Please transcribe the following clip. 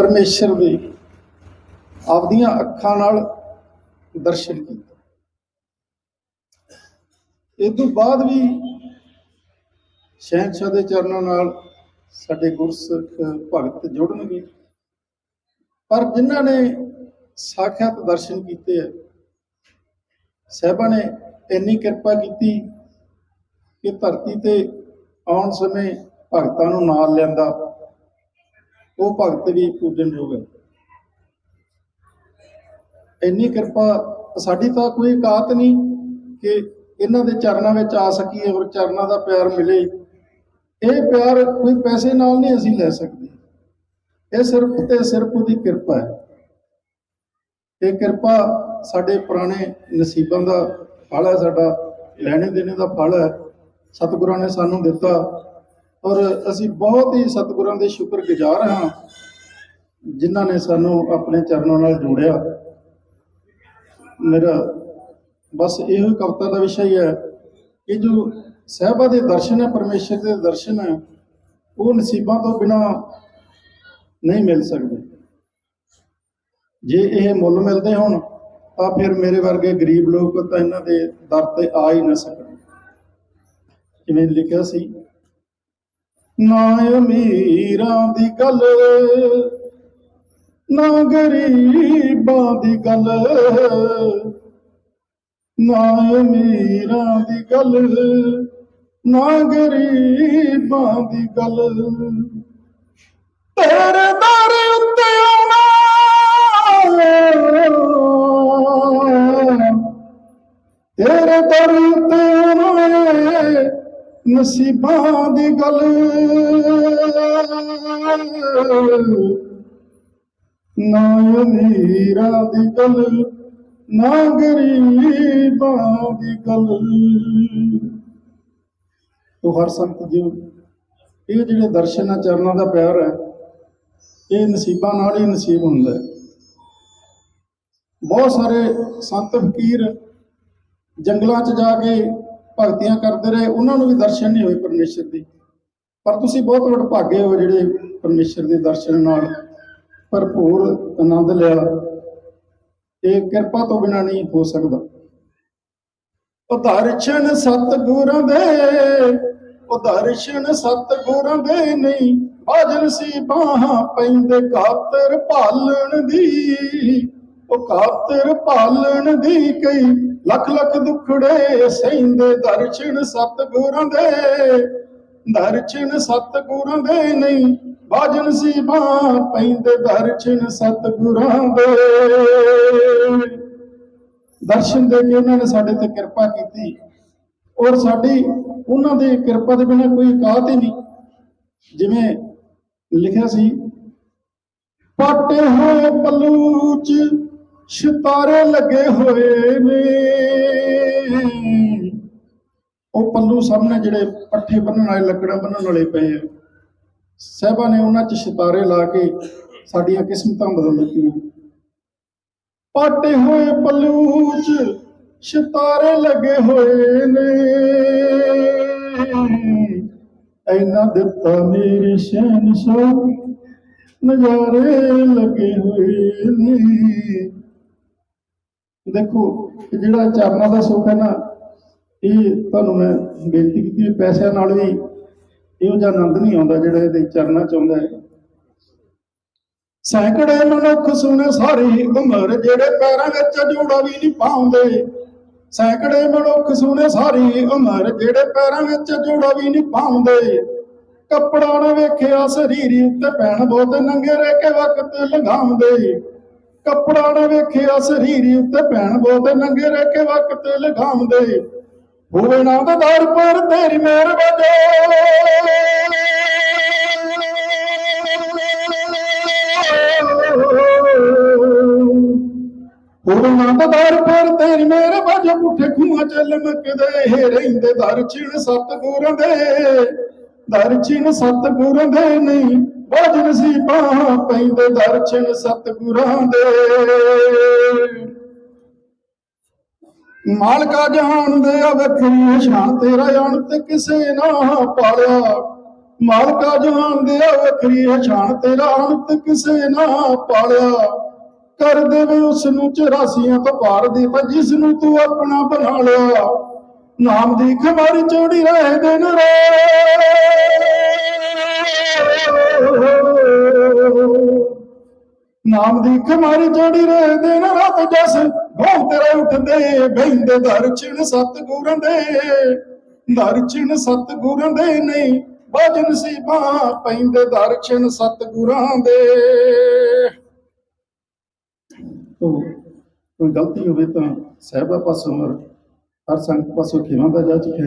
ਪਰਮੇਸ਼ਰ ਦੇ ਆਪਦੀਆਂ ਅੱਖਾਂ ਨਾਲ ਦਰਸ਼ਨ ਕੀਤਾ। ਇਸ ਤੋਂ ਬਾਅਦ ਵੀ ਸ਼ਹਿਨशाह ਦੇ ਚਰਨਾਂ ਨਾਲ ਸਾਡੇ ਗੁਰਸਿੱਖ ਭਗਤ ਜੁੜਨਗੇ। ਪਰ ਜਿਨ੍ਹਾਂ ਨੇ ਸਾਖਿਆਤ ਦਰਸ਼ਨ ਕੀਤੇ ਆ, ਸਾਹਿਬਾਂ ਨੇ ਇੰਨੀ ਕਿਰਪਾ ਕੀਤੀ ਕਿ ਧਰਤੀ ਤੇ ਆਉਣ ਸਮੇਂ ਭਗਤਾਂ ਨੂੰ ਨਾਲ ਲੈਂਦਾ ਉਹ ਭਗਤ ਵੀ ਪੂਜਣਯੋਗ ਹੈ। ਇੰਨੀ ਕਿਰਪਾ ਸਾਡੀ ਤਾਂ ਕੋਈ ਔਕਾਤ ਨਹੀਂ ਕਿ ਇਹਨਾਂ ਦੇ ਚਰਨਾਂ ਵਿੱਚ ਆ ਸਕੀਏ ਔਰ ਚਰਨਾਂ ਦਾ ਪਿਆਰ ਮਿਲੇ। ਇਹ ਪਿਆਰ ਕੋਈ ਪੈਸੇ ਨਾਲ ਨਹੀਂ ਅਸੀਂ ਲੈ ਸਕਦੇ। ਇਹ ਸਿਰਫ ਤੇ ਸਿਰਫ ਉਹਦੀ ਕਿਰਪਾ ਹੈ। ਇਹ ਕਿਰਪਾ ਸਾਡੇ ਪੁਰਾਣੇ ਨਸੀਬਾਂ ਦਾ ਫਲ ਹੈ, ਸਾਡਾ ਲੈਣੇ ਦੇਣੇ ਦਾ ਫਲ ਹੈ। ਸਤਿਗੁਰਾਂ ਨੇ ਸਾਨੂੰ ਦਿੱਤਾ। ਔਰ ਅਸੀਂ ਬਹੁਤ ਹੀ ਸਤਿਗੁਰਾਂ ਦੇ ਸ਼ੁਕਰਗੁਜ਼ਾਰ ਹਾਂ ਜਿਨ੍ਹਾਂ ਨੇ ਸਾਨੂੰ ਆਪਣੇ ਚਰਨਾਂ ਨਾਲ ਜੋੜਿਆ। ਮੇਰਾ ਬਸ ਇਹੋ ਹੀ ਕਵਿਤਾ ਦਾ ਵਿਸ਼ਾ ਹੀ ਹੈ ਕਿ ਜੋ ਸਹਿਬਾ ਦੇ ਦਰਸ਼ਨ ਹੈ, ਪਰਮੇਸ਼ਰ ਦੇ ਦਰਸ਼ਨ ਹੈ, ਉਹ ਨਸੀਬਾਂ ਤੋਂ ਬਿਨਾ ਨਹੀਂ ਮਿਲ ਸਕਦੇ। ਜੇ ਇਹ ਮੁੱਲ ਮਿਲਦੇ ਹੋਣ, ਤਾਂ ਫਿਰ ਮੇਰੇ ਵਰਗੇ ਗਰੀਬ ਲੋਕ ਤਾਂ ਇਹਨਾਂ ਦੇ ਦਰ ਤੇ ਆ ਹੀ ਨਾ ਸਕਣ। ਜਿਵੇਂ ਲਿਖਿਆ ਸੀ ਨਾ ਅਮੀਰਾਂ ਦੀ ਗੱਲ, ਨਾ ਗਰੀਬਾਂ ਦੀ ਗੱਲ ਨਾ ਅਮੀਰਾਂ ਦੀ ਗੱਲ, ਨਾ ਗਰੀਬਾਂ ਦੀ ਗੱਲ। ਤੇਰੇ ਨਸੀਬਾਂ ਦੀ ਗੱਲ। ਨਾ ਅਮੀਰਾਂ ਦੀ ਗੱਲ, ਨਾ ਗਰੀਬਾਂ ਦੀ ਗੱਲ। ਤੋ ਹਰ ਸੰਤ ਜੀ ਇਹ ਜਿਹੜੇ ਦਰਸ਼ਨ ਆ ਚਰਨਾਂ ਦਾ ਪਿਆਰ ਹੈ, ਇਹ ਨਸੀਬਾਂ ਨਾਲ ਹੀ ਨਸੀਬ ਹੁੰਦਾ ਹੈ। ਬਹੁਤ ਸਾਰੇ ਸੰਤ ਫਕੀਰ ਜੰਗਲਾਂ 'ਚ ਜਾ ਕੇ ਭਗਤੀਆਂ ਕਰਦੇ ਰਹੇ, ਉਹਨਾਂ ਨੂੰ ਵੀ ਦਰਸ਼ਨ ਨਹੀਂ ਹੋਏ ਪਰਮੇਸ਼ਰ ਦੇ। ਪਰ ਤੁਸੀਂ ਬਹੁਤ ਵਡਭਾਗੇ ਹੋ ਜਿਹੜੇ ਪਰਮੇਸ਼ਰ ਦੇ ਦਰਸ਼ਨ ਨਾਲ। ਭਰਪੂਰ ਆਨੰਦ ਲਿਆ। ਇਹ ਕਿਰਪਾ ਤੋਂ ਬਿਨਾ ਨਹੀਂ ਹੋ ਸਕਦਾ। ਉਹ ਦਰਸ਼ਨ ਸਤਿਗੁਰਾਂ ਦੇ ਉਹ ਦਰਸ਼ਨ ਸਤਿਗੁਰਾਂ ਦੇ ਨਹੀਂ। ਬਾਜਨ ਸੀ ਬਾਹਾਂ ਪੈਂਦੇ ਕਾਤਰ ਭਾਲਣ ਦੀ। ਉਹ ਕਾਤਰ ਭਾਲਣ ਦੀ ਕਈ ਲੱਖ ਲੱਖ ਦੁਖੜੇ ਸਹਿੰਦੇ, ਦਰਸ਼ਨ ਸਤਿਗੁਰਾਂ ਦੇ। ਦਰਸ਼ਨ ਸਤਿਗੁਰਾਂ ਦੇ ਨਹੀਂ, ਬਾਜਨ ਸੀ ਬਾਹਾਂ ਪੈਂਦੇ ਦਰਸ਼ਨ ਸਤਿਗੁਰਾਂ ਦੇ। ਦਰਸ਼ਨ ਦੇ ਕੇ ਉਹਨਾਂ ਨੇ ਸਾਡੇ ਤੇ ਕਿਰਪਾ ਕੀਤੀ। ਔਰ ਸਾਡੀ, ਉਹਨਾਂ ਦੀ ਕਿਰਪਾ ਦੇ ਬਿਨਾਂ ਕੋਈ ਔਕਾਤ ਹੀ ਨਹੀਂ। ਜਿਵੇਂ ਲਿਖਿਆ ਸੀ, ਪਾਟੇ ਹੋਏ ਪੱਲੂ ਸਿਤਾਰੇ ਲੱਗੇ ਹੋਏ ਨੇ। ਉਹ ਪੱਲੂ ਸਾਹਮਣੇ ਜਿਹੜੇ ਪੱਠੇ ਬੰਨਣ ਵਾਲੇ, ਲੱਕੜਾਂ ਬੰਨਣ ਵਾਲੇ ਪਏ ਆ। ਸਾਹਿਬਾਂ ਨੇ ਉਹਨਾਂ 'ਚ ਸਿਤਾਰੇ ਲਾ ਕੇ ਸਾਡੀਆਂ ਕਿਸਮਤਾਂ ਬਦਲ ਦਿੱਤੀਆਂ। ਪਾਟੇ ਹੋਏ ਪੱਲੂ 'ਚ ਸਿਤਾਰੇ ਲੱਗੇ ਹੋਏ ਨੇ। ਐਨਾ ਦਿੱਤਾ ਮੇਰੇ ਸ਼ਹਿਨਸ਼ਾਹ ਨਜ਼ਾਰੇ ਲੱਗੇ ਹੋਏ ਨੇ। ਦੇਖੋ ਜਿਹੜਾ ਚਰਨਾਂ ਦਾ ਸੁੱਖ ਹੈ ਨਾ, ਇਹ ਤੁਹਾਨੂੰ ਮੈਂ ਬੇਨਤੀ ਕੀਤੀ ਵੀ ਪੈਸਿਆਂ ਨਾਲ ਵੀ ਇਹੋ ਜਿਹਾ ਆਨੰਦ ਨਹੀਂ ਆਉਂਦਾ ਜਿਹੜਾ ਇਹਦੇ ਚਰਨਾਂ ਚ ਆਉਂਦਾ ਹੈ। ਸੈਂਕੜੇ ਮਨੁੱਖ ਸੁਣੇ ਸਾਰੀ ਉਮਰ ਜਿਹੜੇ ਪੈਰਾਂ ਵਿੱਚ ਜੋੜਾ ਵੀ ਨਹੀਂ ਪਾਉਂਦੇ। ਸੈਂਕੜੇ ਮਨੁੱਖ ਸੁਣੇ ਸਾਰੀ ਉਮਰ ਜਿਹੜੇ ਪੈਰਾਂ ਵਿੱਚ ਜੋੜਾ ਵੀ ਨਹੀਂ ਪਾਉਂਦੇ। ਕੱਪੜਾ ਨਾ ਵੇਖਿਆ, ਸਰੀਰ ਉੱਤੇ ਪੈਣ ਬਹੁਤ ਨੰਗੇ ਰਹਿ ਕੇ ਵਕਤ ਲੰਘਾਉਂਦੇ। ਕੱਪੜਾ ਨਾ ਵੇਖਿਆ, ਸਰੀਰ ਉੱਤੇ ਭੈਣ ਬਹੁਤ ਨੰਗੇ ਰਹਿ ਕੇ ਵਕਤ ਲੰਘਾਉਂਦੇ ਹੋਵੇ ਨਾ ਦਾ ਦਰ ਪਰ ਤੇਰੀ ਮਿਹਰ ਵਜੇ ਹੋਵੇ ਨਾ ਦਾ ਦਰ ਪਰ ਤੇਰੀ ਮਿਹਰ ਵਜੇ ਪੁੱਠੇ ਖੂਹਾਂ ਚ ਲਮਕਦੇ ਰਹਿੰਦੇ। ਦਰਸ਼ਨ ਸਤਗੁਰਾਂ ਦੇ ਦਰਸ਼ਨ ਸਤਗੁਰਾਂ ਦੇ ਨਹੀਂ। ਬਾਜਨ ਸੀ ਬਾਹਾਂ ਪੈਂਦੇ ਦਰਸ਼ਨ ਸਤਗੁਰਾਂ ਦੇ। ਮਾਲਕਾ ਜਹਾਨ ਦੇ ਆ ਵੱਖਰੀ ਸ਼ਾਨ ਤੇਰਾ ਅਣਤ ਕਿਸੇ ਨਾ ਪਾਲਿਆ। ਮਾਲਕਾ ਜਹਾਨ ਦੇ ਵੱਖਰੀ ਹੈ ਸ਼ਾਨ ਤੇਰਾ ਅਣਤ ਕਿਸੇ ਨਾ ਪਾਲਿਆ। ਕਰ ਦੇਵੇ ਉਸ ਨੂੰ ਚਰਾਸੀਆਂ ਤੋਂ ਪਾਰ ਦੇ ਤਾਂ ਜਿਸ ਨੂੰ ਤੂੰ ਆਪਣਾ ਬਣਾ ਲਿਆ। ਨਾਮ ਦੀ ਖਮਾਰੀ ਚੋੜੀ ਰਹੇ ਦਿਨ ਰੋ ਨਾਮ ਦੀ ਕਮਾਰੀ ਚੜੀ ਰਹੇ ਦਿਨ ਰਾਤ ਜਸ ਭੋਂ ਤੇਰੇ ਉੱਠਦੇ ਬੈਂਦੇ ਦਰਚਣ ਸਤਗੁਰਾਂ ਦੇ। ਦਰਚਣ ਸਤਗੁਰਾਂ ਦੇ ਨਹੀਂ ਬਾਜ ਨਸੀਬਾਂ ਪੈਂਦੇ ਦਰਸ਼ਨ ਸਤਗੁਰਾਂ ਦੇ। ਤੋ ਕੋਈ ਗਲਤੀ ਹੋਵੇ ਤਾਂ ਸਹਿਬਾ ਪਾਸੋਂ ਹਰ ਸੰਗਤ ਪਾਸੋਂ ਖਿਮਾ ਦਾ ਜਾ ਚੁੱਕਿਆ